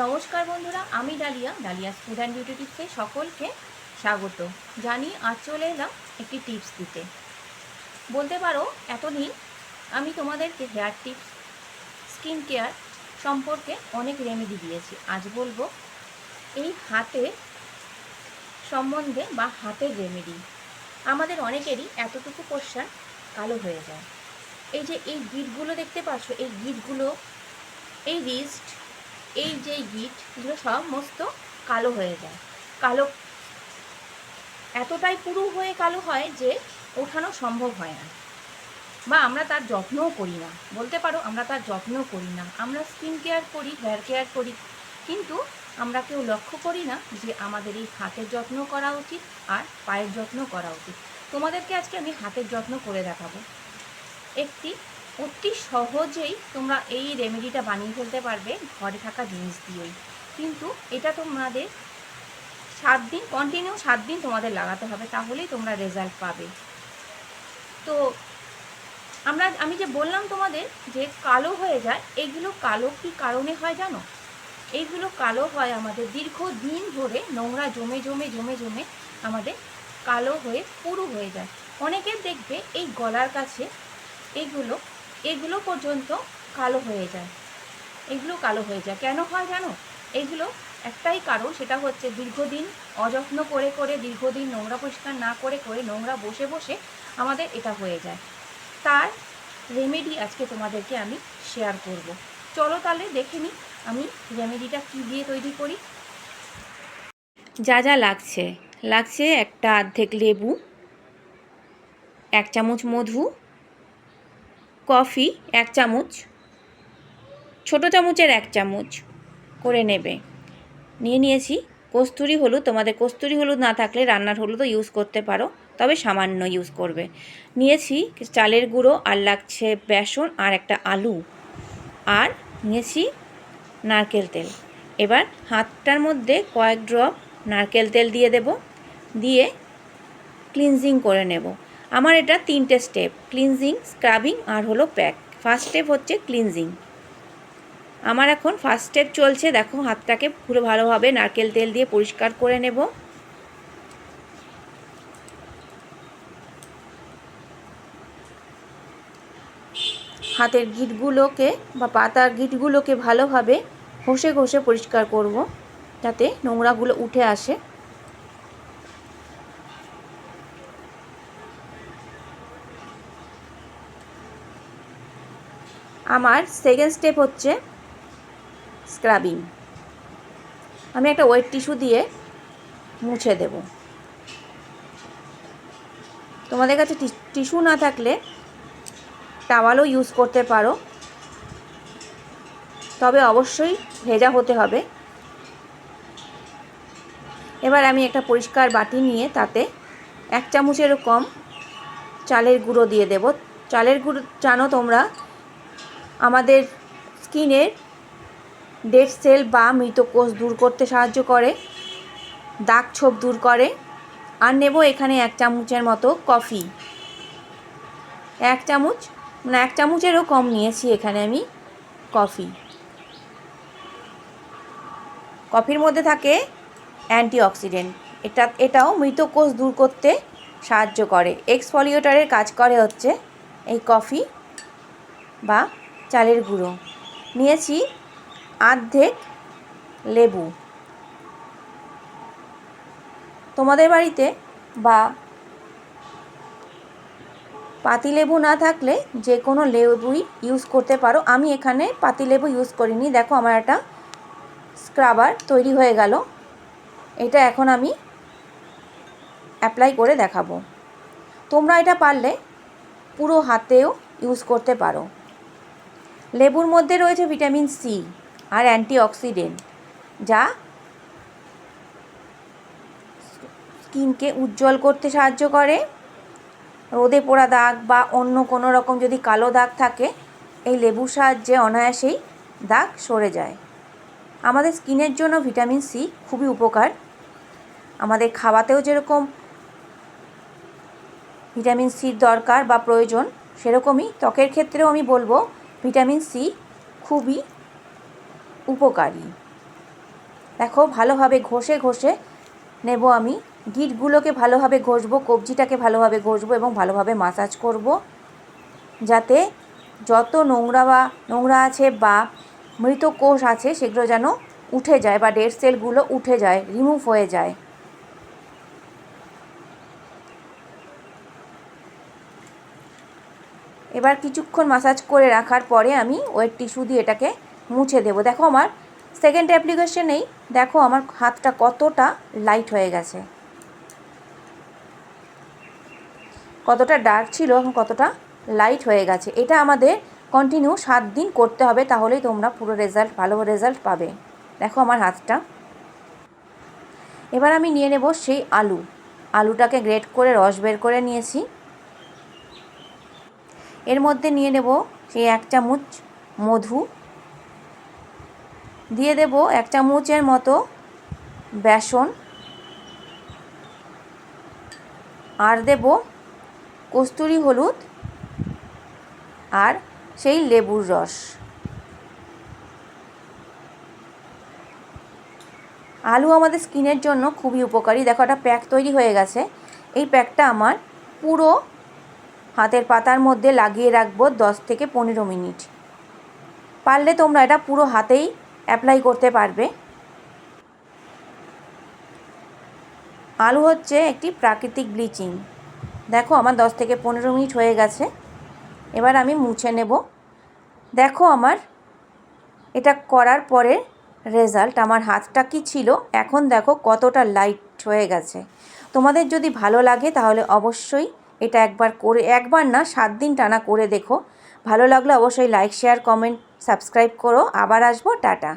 নমস্কার বন্ধুরা, আমি Dalia Dalia food and beauty টিপসে সকলকে স্বাগত। জানি আজ চলে এলাম একটি টিপস দিতে। বলতে পারো, এতদিন আমি তোমাদেরকে হেয়ার টিপস স্কিন কেয়ার সম্পর্কে অনেক রেমেডি দিয়েছি। আজ বলব, এই হাতে সম্বন্ধে বা হাতের রেমেডি আমাদের অনেকেরই এতটুকু পোর্শন কালো হয়ে যায়। এই যে এই গিটগুলো দেখতে পাচ্ছ, এই গিটগুলো, এই রিস্ট এই যে গিট এগুলো সমস্ত কালো হয়ে যায়। কালো এতটাই পুরু হয়ে কালো হয় যে ওঠানো সম্ভব হয় না। বা আমরা তার যত্নও করি না। বলতে পারো আমরা তার যত্নও করি না। আমরা স্কিন কেয়ার করি হেয়ার কেয়ার করি। কিন্তু আমরা কেউ লক্ষ্য করি না যে আমাদের এই হাতের যত্ন করা উচিত আর পায়ের যত্ন করা উচিত। তোমাদেরকে আজকে আমি হাতের যত্ন করে দেখাবো। একটি অতি সহজেই তোমরা এই রেমেডিটা বানিয়ে ফেলতে পারবে ঘরে থাকা জিনিস দিয়েই। কিন্তু এটা তোমাদের সাত দিন কন্টিনিউ সাত দিন তোমাদের লাগাতে হবে, তাহলেই তোমরা রেজাল্ট পাবে। তো আমরা, আমি যে বললাম তোমাদের যে কালো হয়ে যায়, এগুলো কালো কি কারণে হয় জানো? এইগুলো কালো হয় আমাদের দীর্ঘদিন ধরে নোংরা জমে জমে জমে জমে আমাদের কালো হয়ে পুরু হয়ে যায়। অনেকের দেখবে এই গলার কাছে এগুলো এগুলো পর্যন্ত কালো হয়ে যায়। এগুলো কালো হয়ে যায়। কেন হয় জানো? এগুলো একটাই কারণ, সেটা হচ্ছে দীর্ঘদিন অযত্ন করে করে, দীর্ঘদিন নোংরা পরিষ্কার না করে করে নোংরা বসে বসে আমাদের এটা হয়ে যায়। তার রেমেডি আজকে তোমাদেরকে আমি শেয়ার করব। চলো তাহলে দেখে নিই আমি রেমেডিটা কী দিয়ে তৈরি করি। যা যা লাগছে। লাগছে একটা অর্ধেক লেবু, এক চামচ মধু কফি এক চামচ, ছোটো চামচের এক চামচ করে নেবে। নিয়ে নিয়েছি। কস্তুরি হলুদ, তোমাদের কস্তুরি হলুদ না থাকলে রান্নার হলুদও ইউজ করতে পারো, তবে সামান্য ইউজ করবে। নিয়েছি চালের গুঁড়ো, আর লাগছে বেসন, আর একটা আলু। আর নিয়েছি নারকেল তেল। এবার হাতটার মধ্যে কয়েক ড্রপ নারকেল তেল দিয়ে দেব, দিয়ে ক্লিনজিং করে নেব। আমার এটা তিনটে স্টেপ ক্লিনজিং স্ক্রাবিং আর হলো প্যাক ফার্স্ট স্টেপ হচ্ছে ক্লিনজিং আমার এখন ফার্স্ট স্টেপ চলছে, দেখো হাতটাকে পুরো ভালোভাবে নারকেল তেল দিয়ে পরিষ্কার করে নেব। হাতের গিটগুলোকে বা পাতার গিটগুলোকে ভালোভাবে ঘষে ঘষে পরিষ্কার করব, যাতে নোংরাগুলো উঠে আসে। আমার সেকেন্ড স্টেপ হচ্ছে স্ক্রাবিং আমি একটা ওয়েট টিস্যু দিয়ে মুছে দেব। তোমাদের কাছে টিস্যু না থাকলে টাওয়ালও ইউজ করতে পারো। তবে অবশ্যই ভেজা হতে হবে। এবার আমি একটা পরিষ্কার বাটি নিয়ে তাতে এক চামচেরও কম চালের গুঁড়ো দিয়ে দেব। চালের গুঁড়ো জানো তোমরা আমাদের স্কিনের ডেড সেল বা মৃত কোষ দূর করতে সাহায্য করে, দাগ ছোপ দূর করে, আর নেব এখানে এক চামচের মতো কফি। এক চামচ মানে এক চামচেরও কম নিয়েছি এখানে আমি কফি। কফির মধ্যে থাকে অ্যান্টিঅক্সিডেন্ট। এটা, এটাও মৃত কোষ দূর করতে সাহায্য করে। এক্সফলিয়েটারের কাজ করে হচ্ছে এই কফি বা চালের গুঁড়ো। নিয়েছি আর্ধেক লেবু। তোমাদের বাড়িতে বা পাতিলেবু না থাকলে যে কোনো লেবুই ইউজ করতে পারো। আমি এখানে পাতিলেবু ইউজ করিনি। দেখো আমার একটা স্ক্রাবার তৈরি হয়ে গেল। এটা এখন আমি অ্যাপ্লাই করে দেখাবো। তোমরা এটা পারলে পুরো হাতেও ইউজ করতে পারো। লেবুর মধ্যে রয়েছে ভিটামিন সি আর অ্যান্টিঅক্সিডেন্ট, যা স্কিনকে উজ্জ্বল করতে সাহায্য করে। রোদে পোড়া দাগ বা অন্য কোনো রকম যদি কালো দাগ থাকে, এই লেবুর সাহায্যে অনায়াসেই দাগ সরে যায়। আমাদের স্কিনের জন্য ভিটামিন সি খুবই উপকার। আমাদের খাওয়াতেও যেরকম ভিটামিন সির দরকার বা প্রয়োজন, সেরকমই ত্বকের ক্ষেত্রেও আমি বলব ভিটামিন সি খুবই উপকারী। দেখো, ভালোভাবে ঘষে ঘষে নেব আমি। গিটগুলোকে ভালোভাবে ঘষবো, কবজিটাকে ভালোভাবে ঘষবো এবং ভালোভাবে মাসাজ করব। যাতে যত নোংরা বা, নোংরা আছে বা মৃত কোষ আছে, সেগুলো যেন উঠে যায় বা ডেড সেলগুলো উঠে যায় রিমুভ হয়ে যায়। এবার কিছুক্ষণ মাসাজ করে রাখার পরে আমি ওয়েট টিস্যু দিয়ে এটাকে মুছে দেবো। দেখো আমার সেকেন্ড অ্যাপ্লিকেশনেই দেখো আমার হাতটা কতটা লাইট হয়ে গেছে। কতটা ডার্ক ছিল এখন কতটা লাইট হয়ে গেছে। এটা আমাদের কন্টিনিউ সাত দিন করতে হবে তাহলেই তোমরা পুরো রেজাল্ট ভালো রেজাল্ট পাবে। দেখো আমার হাতটা। এবার আমি নিয়ে নেব সেই আলু। আলুটাকে গ্রেট করে রস বের করে নিয়েছি। এর মধ্যে নিয়ে নেব সেই এক চামচ মধু। দিয়ে দেব এক চামচের মতো বেসন। আর দেব কস্তুরি হলুদ আর সেই লেবুর রস। আলু আমাদের স্কিনের জন্য খুবই উপকারী। দেখো একটা প্যাক তৈরি হয়ে গেছে। এই প্যাকটা আমার পুরো হাতের পাতার মধ্যে লাগিয়ে রাখব দশ থেকে পনেরো মিনিট। পারলে তোমরা এটা পুরো হাতেই অ্যাপ্লাই করতে পারবে। আলু হচ্ছে একটি প্রাকৃতিক ব্লিচিং দেখো আমার দশ থেকে পনেরো মিনিট হয়ে গেছে। এবার আমি মুছে নেব। দেখো আমার এটা করার পরে রেজাল্ট আমার হাতটা কি ছিল? এখন দেখো কতটা লাইট হয়ে গেছে। তোমাদের যদি ভালো লাগে তাহলে অবশ্যই এটা একবার করে, একবার না, সাত দিন টানা করে দেখো। ভালো লাগলে অবশ্যই লাইক শেয়ার কমেন্ট সাবস্ক্রাইব করো। আবার আসব, টাটা।